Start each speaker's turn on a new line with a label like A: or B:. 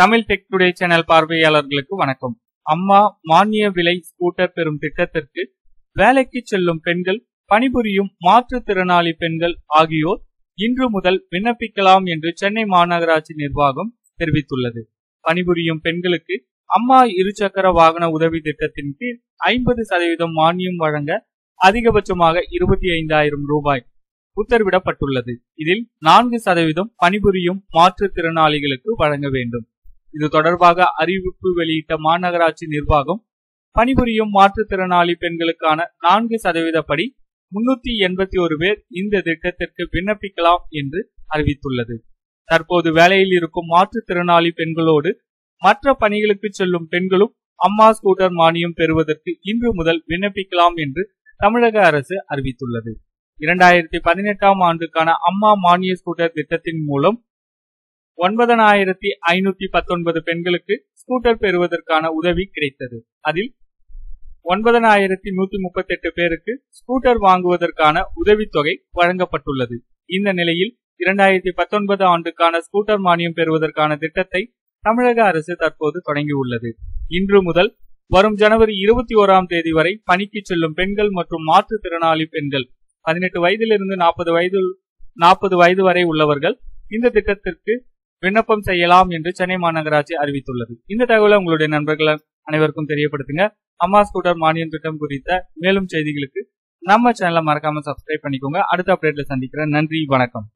A: Tamil tech today channel பார்வையாளர்களுக்கு வணக்கம். அம்மா மானிய விலை ஸ்கூட்டர் பெறும் திட்டத்திற்கு வேலைக்கு செல்லும் பெண்கள் பணிபுரியும் மாற்றுத்திறனாளி பெண்கள் ஆகியோர் இன்று முதல் விண்ணப்பிக்கலாம் என்று சென்னை மாநகராட்சி நிர்வாகம் தெரிவித்துள்ளது. பணிபுரியும் பெண்களுக்கு அம்மா இருசக்கர வாகன உதவி திட்டத்தின் கீழ் ஐம்பது சதவீதம் மானியம் வழங்க அதிகபட்சமாக இருபத்தி ஐந்தாயிரம் ரூபாய் உத்தரவிடப்பட்டுள்ளது. இதில் நான்கு சதவீதம் பணிபுரியும் மாற்றுத்திறனாளிகளுக்கு வழங்க வேண்டும். இது தொடர்பாக அறிவிப்பு வெளியிட்ட மாநகராட்சி நிர்வாகம் பணிபுரியும் மாற்றுத்திறனாளி பெண்களுக்கான நான்கு சதவீதப்படி முன்னூத்தி எண்பத்தி ஒரு பேர் இந்த திட்டத்திற்கு விண்ணப்பிக்கலாம் என்று அறிவித்துள்ளது. தற்போது வேலையில் இருக்கும் மாற்றுத்திறனாளி பெண்களோடு மற்ற பணிகளுக்கு செல்லும் பெண்களும் அம்மா ஸ்கூட்டர் மானியம் பெறுவதற்கு இன்று முதல் விண்ணப்பிக்கலாம் என்று தமிழக அரசு அறிவித்துள்ளது. இரண்டாயிரத்தி பதினெட்டாம் ஆண்டுக்கான அம்மா மானிய ஸ்கூட்டர் திட்டத்தின் மூலம் ஒன்பதனாயிரத்தி ஐநூத்தி பத்தொன்பது பெண்களுக்கு ஸ்கூட்டர் பெறுவதற்கான உதவி கிடைத்தது. அதில் ஒன்பதனாயிரத்தி நூத்தி முப்பத்தி எட்டு பேருக்கு ஸ்கூட்டர் வாங்குவதற்கான உதவித்தொகை வழங்கப்பட்டுள்ளது. இந்த நிலையில் இரண்டாயிரத்தி பத்தொன்பது ஆண்டுக்கான ஸ்கூட்டர் மானியம் பெறுவதற்கான திட்டத்தை தமிழக அரசு தற்போது தொடங்கியுள்ளது. இன்று முதல் வரும் ஜனவரி இருபத்தி ஓராம் தேதி வரை பணிக்கு செல்லும் பெண்கள் மற்றும் மாற்றுத்திறனாளி பெண்கள் பதினெட்டு வயதிலிருந்து நாற்பது வயது நாற்பது வயது வரை உள்ளவர்கள் இந்த திட்டத்திற்கு விண்ணப்பம் செய்யலாம் என்று சென்னை மாநகராட்சி அறிவித்துள்ளது. இந்த தகவலை உங்களுடைய நண்பர்கள் அனைவருக்கும் தெரியப்படுத்துங்க. அம்மா ஸ்கூட்டர் மானியம் திட்டம் குறித்த மேலும் செய்திகளுக்கு நம்ம சேனலை மறக்காம சப்ஸ்கிரைப் பண்ணிக்கோங்க. அடுத்த அப்டேட்ல சந்திக்கிறேன். நன்றி வணக்கம்.